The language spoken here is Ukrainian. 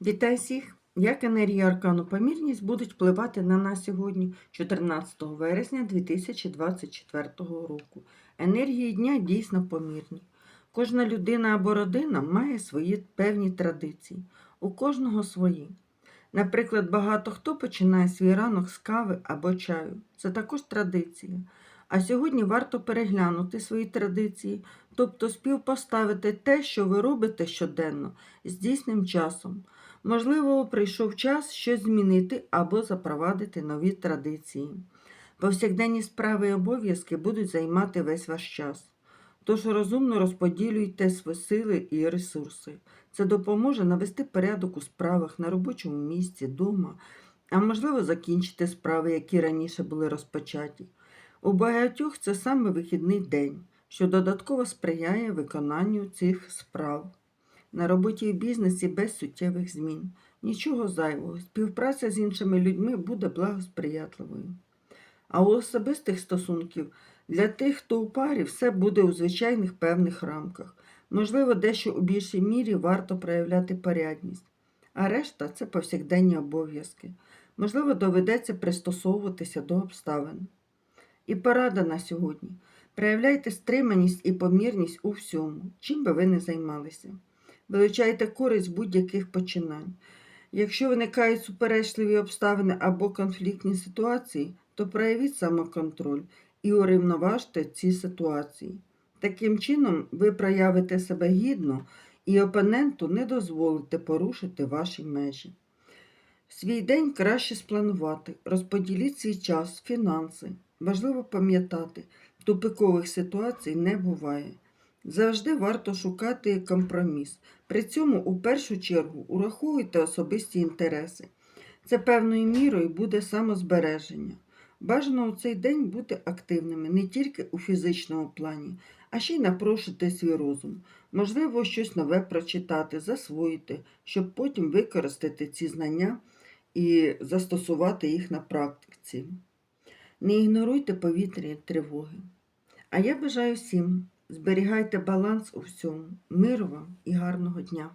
Вітаю всіх! Як енергія аркану помірність будуть впливати на нас сьогодні, 14 вересня 2024 року. Енергії дня дійсно помірні. Кожна людина або родина має свої певні традиції, у кожного свої. Наприклад, багато хто починає свій ранок з кави або чаю. Це також традиція. А сьогодні варто переглянути свої традиції, тобто співпоставити те, що ви робите щоденно, з дійсним часом. Можливо, прийшов час щось змінити або запровадити нові традиції. Повсякденні справи і обов'язки будуть займати весь ваш час. Тож розумно розподілюйте свої сили і ресурси. Це допоможе навести порядок у справах на робочому місці, дома, а можливо закінчити справи, які раніше були розпочаті. У багатьох це саме вихідний день, що додатково сприяє виконанню цих справ. На роботі і бізнесі без суттєвих змін. Нічого зайвого. Співпраця з іншими людьми буде благосприятливою. А у особистих стосунків для тих, хто у парі, все буде у звичайних певних рамках. Можливо, дещо у більшій мірі варто проявляти порядність, а решта це повсякденні обов'язки. Можливо, доведеться пристосовуватися до обставин. І порада на сьогодні. Проявляйте стриманість і помірність у всьому, чим би ви не займалися. Вилучайте користь будь-яких починань. Якщо виникають суперечливі обставини або конфліктні ситуації, то проявіть самоконтроль і урівноважте ці ситуації. Таким чином, ви проявите себе гідно і опоненту не дозволите порушити ваші межі. Свій день краще спланувати, розподіліть свій час, фінанси. Важливо пам'ятати, тупикових ситуацій не буває. Завжди варто шукати компроміс. При цьому у першу чергу ураховуйте особисті інтереси. Це певною мірою буде самозбереження. Бажано у цей день бути активними не тільки у фізичному плані, а ще й напрошити свій розум. Можливо, щось нове прочитати, засвоїти, щоб потім використати ці знання і застосувати їх на практиці. Не ігноруйте повітряні тривоги. А я бажаю всім зберігайте баланс у всьому, миру вам і гарного дня!